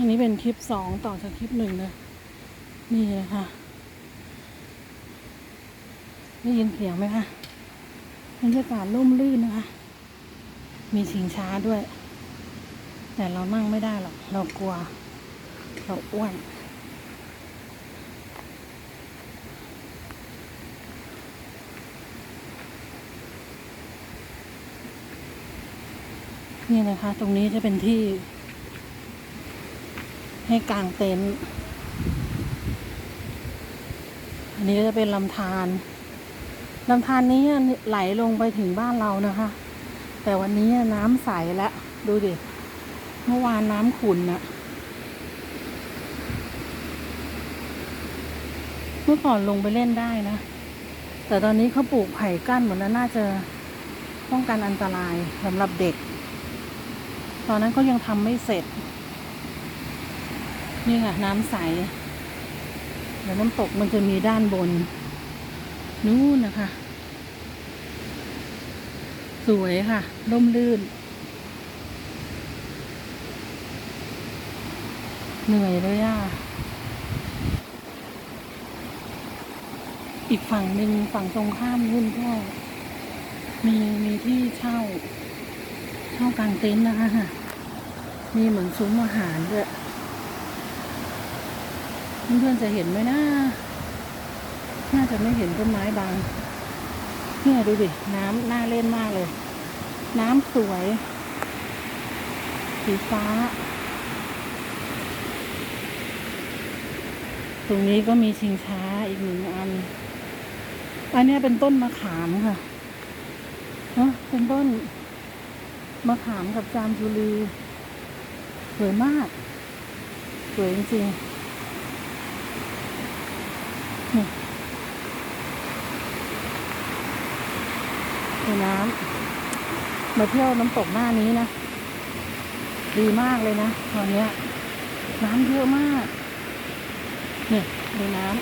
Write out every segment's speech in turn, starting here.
อันนี้เป็นคลิปสองต่อจากคลิปหนึ่งนะนี่นะคะได้ยินเสียงไหมคะบรรยากาศร่มรื่นนะคะ มีชิงช้าด้วย แต่เรานั่งไม่ได้หรอก เรากลัว เราอ้วนนี่นะคะ ตรงนี้จะเป็นที่ ให้กางเต็นท์อันนี้ก็จะเป็นลำธารลำธารนี้ไหลลงไปถึงบ้านเรานะคะ แต่วันนี้น้ำใสแล้วดูดิ เมื่อวานน้ำขุ่นนะเมื่อก่อนลงไปเล่นได้นะ แต่ตอนนี้เขาปลูกไผ่กั้นหมดแล้วน่าจะป้องกันอันตรายสำหรับเด็ก ตอนนั้นเขายังทำไม่เสร็จ นี่ค่ะ น้ำใสเดี๋ยวน้ำตกมันจะมีด้านบน นู่นนะคะ สวยค่ะร่มรื่น เหนื่อยเลยอะ อีกฝั่งหนึ่งฝั่งตรงข้ามนู่นก็มีมีที่เช่า เช่ากางเต็นท์นะคะ มีเหมือนซุ้มอาหารด้วย เพื่อนๆจะเห็นไหมนะน่าจะไม่เห็นต้นไม้บางเนี่ยดูดิ น้ำน่าเล่นมากเลย น้ำสวย สีฟ้า ตรงนี้ก็มีชิงช้าอีกหนึ่งอัน อันนี้เป็นต้นมะขามค่ะเนาะเป็นต้นมะขามกับจามจุลีสวยมาก สวยจริงๆ ดูน้ำมาเที่ยวน้ำตกหน้านี้นะ ดีมากเลยนะตอนนี้น้ำเยอะมาก เนี่ยดูน้ำ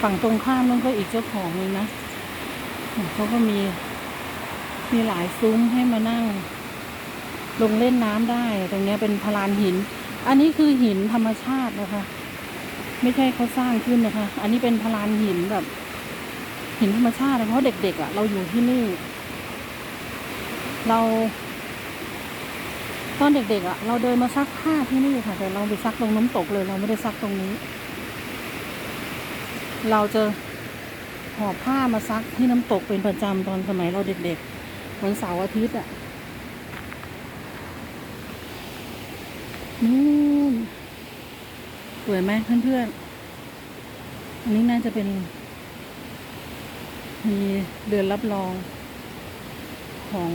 ฝั่งตรงข้ามนั่นก็อีกเจ้าของเลยนะ เขาก็มี มีหลายซุ้มให้มานั่ง ลงเล่นน้ำได้ ตรงนี้เป็นพลานหิน อันนี้คือหินธรรมชาตินะคะ ไม่ใช่เขาสร้างขึ้นนะคะ อันนี้เป็นพลานหินแบบ หินธรรมชาติเพราะเด็กๆอะ่ะ เราอยู่ที่นี่ เรา ตอนเด็กๆอะ่ะ เราเดินมาซักผ้าที่นี่ค่ะ แต่เราไปซักตรงน้ำตกเลย เราไม่ได้ซักตรงนี้ เราจะหอบผ้ามาซักที่น้ำตกเป็นประจำตอนสมัยเราเด็กๆวันเสาร์อาทิตย์อะ่ะ นู่นสวยไหมเพื่อนๆ อันนี้น่าจะเป็น มีเดือนรับรอง ของ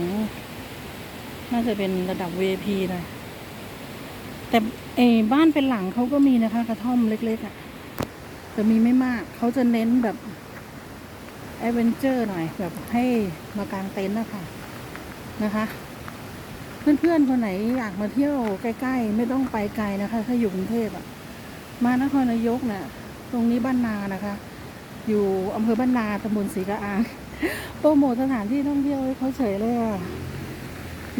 น่าจะเป็นระดับ VIP นะ แต่เออบ้านเป็นหลังเขาก็มีนะคะ กระท่อมเล็กๆอะ่ะแต่มีไม่มาก เขาจะเน้นแบบแอดเวนเจอร์หน่อย แบบให้มากางเต็นท์นะคะนะคะ เพื่อนๆคนไหนอยากมาเที่ยวใกล้ ๆ ไม่ต้องไปไกลนะคะ ถ้าอยู่กรุงเทพอะมานครนายกน่ะ ตรงนี้บ้านนานะคะ อยู่อำเภอบ้านนาตำบลศรีกระอางโปรโมทสถานที่ท่องเที่ยวเขาเฉยเลยอะ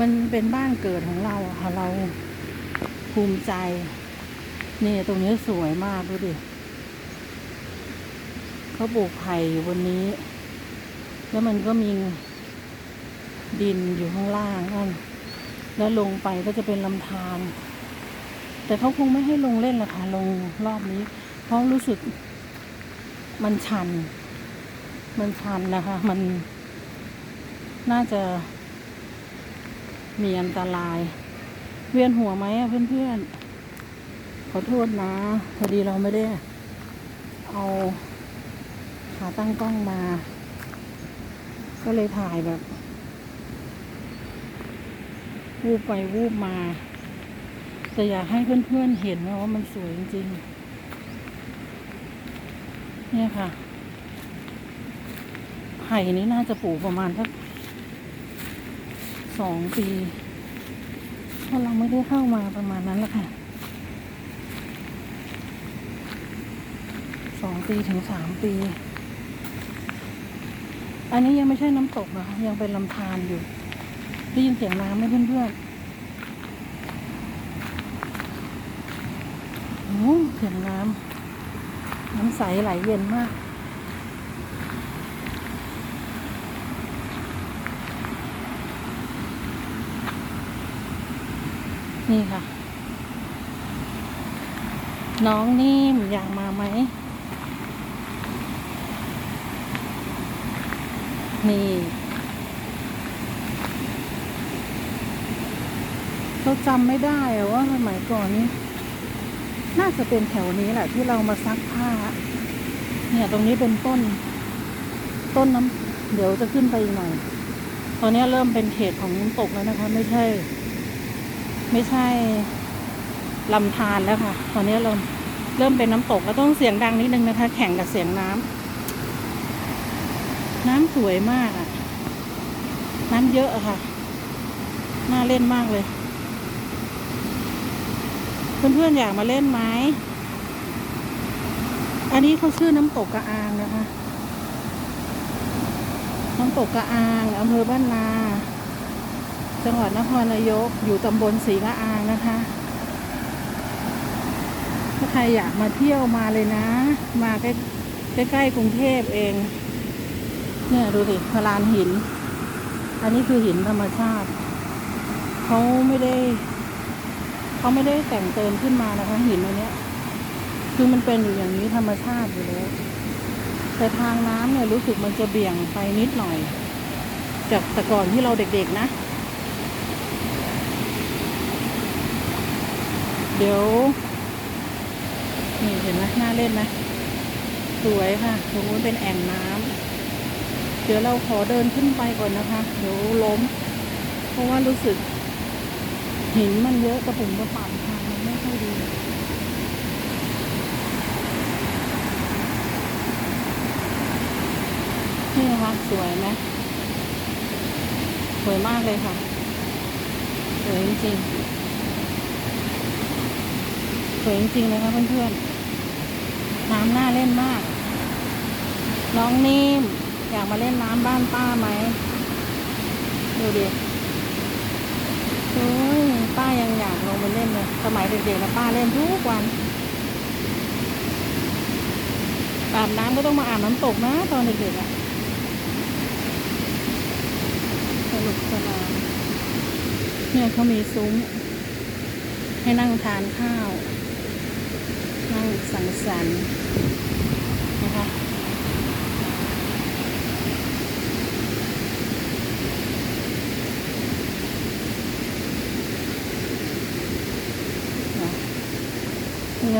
มันเป็นบ้านเกิดของเราค่ะเราภูมิใจนี่ตรงนี้สวยมากดูดิเขาปลูกไผ่อยู่บนนี้ แล้วมันก็มีดินอยู่ข้างล่างนั่น แล้วลงไปก็จะเป็นลำธารแต่เขาคงไม่ให้ลงเล่นหรอกค่ะลงรอบนี้ เพราะรู้สึกมันชัน มันชันนะคะ มันน่าจะ มีอันตราย เวียนหัวไหมอะเพื่อนๆ ขอโทษนะ พอดีเราไม่ได้ เอาขาตั้งกล้องมา ก็เลยถ่ายแบบ วูบไปวูบมา แต่อยากให้เพื่อนๆเห็นนะว่ามันสวยจริงๆ เนี่ยค่ะ ไผ่นี้น่าจะปลูกประมาณสักสองปีเพราะเราไม่ได้เข้ามาประมาณนั้นแหละค่ะสองปีถึงสามปี อันนี้ยังไม่ใช่น้ำตกนะคะยังเป็นลำธารอยู่ ได้ยินเสียงน้ำไหมเพื่อนๆโอ้เสียงน้ำน้ำใสไหลเย็นมากนี่ค่ะ น้องนิ่มอยากมาไหม นี่ เราจำไม่ได้ว่าสมัยก่อนนี้ น่าจะเป็นแถวนี้แหละที่เรามาซักผ้า เนี่ยตรงนี้เป็นต้น ต้นน้ำเดี๋ยวจะขึ้นไปอีกหน่อย ตอนนี้เริ่มเป็นเขตของน้ำตกแล้วนะคะ ไม่ใช่ ไม่ใช่ลำธารแล้วค่ะ ตอนนี้เริ่มเริ่มเป็นน้ำตกแล้วต้องเสียงดังนิดนึงนะคะ แข่งกับเสียงน้ำน้ำสวยมากอะน้ำเยอะอะค่ะ น่าเล่นมากเลย เพื่อนๆอยากมาเล่นไหม อันนี้เขาชื่อน้ำตกกระอางนะคะ น้ำตกกระอางอำเภอบ้านนา จังหวัดนครนายก อยู่ตำบลศรีละอางนะคะ ถ้าใครอยากมาเที่ยวมาเลยนะ มาใกล้ใกล้ๆกรุงเทพเอง เนี่ยดูสิพลานหิน อันนี้คือหินธรรมชาติ เขาไม่ได้ เขาไม่ได้แต่งเติมขึ้นมานะคะหินอันนี้คือมันเป็นอยู่อย่างนี้ธรรมชาติอยู่แล้วแต่ทางน้ำเนี่ยรู้สึกมันจะเบี่ยงไปนิดหน่อย จากแต่ก่อนที่เราเด็กๆนะ เดี๋ยว นี่เห็นไหมน่าเล่นไหมสวยค่ะตรงนู้นเป็นแอ่งน้ำเดี๋ยวเราขอเดินขึ้นไปก่อนนะคะ เดี๋ยวล้ม เพราะว่ารู้สึก หินมันเยอะกระปุ่มกระป่ำทางมันไม่ค่อยดีนี่นะคะ สวยไหมสวยมากเลยค่ะ สวยจริงๆสวยจริงๆเลยค่ะเพื่อนๆ น้ำน่าเล่นมาก น้องนิ่มอยากมาเล่นน้ำบ้านป้าไหม ดูดิโอ้ย ป้ายังอยากลงไปเล่นเลยสมัยเด็กๆนะป้าเล่นทุกวันอาบน้ำก็ต้องมาอาบน้ำตกนะตอนเด็กๆอะสนุกสนานเนี่ยเขามีซุ้ม ให้นั่งทานข้าว นั่งสังสรรค์นะคะ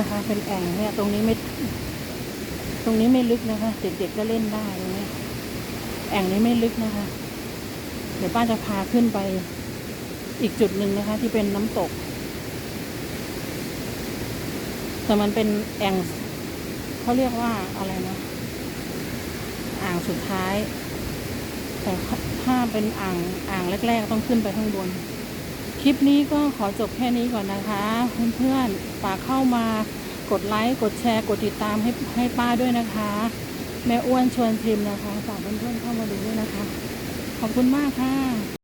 นะคะ เป็นแอ่งเนี่ย ตรงนี้ไม่ ตรงนี้ไม่ลึกนะคะ เด็กๆก็เล่นได้ตรงนี้ แอ่งนี้ไม่ลึกนะคะ เดี๋ยวป้าจะพาขึ้นไปอีกจุดหนึ่งนะคะ ที่เป็นน้ำตก แต่มันเป็นแอ่งเขาเรียกว่าอะไรนะ อ่างสุดท้าย แต่ถ้าเป็นอ่างอ่างแรก ๆ ต้องขึ้นไปข้างบน คลิปนี้ก็ขอจบแค่นี้ก่อนนะคะเพื่อนๆฝากเข้ามากดไลค์กดแชร์กดติดตามให้ให้ป้าด้วยนะคะ แม่อ้วนชวนพิมนะคะฝากเพื่อนๆเข้ามาดูด้วยนะคะ ขอบคุณมากค่ะ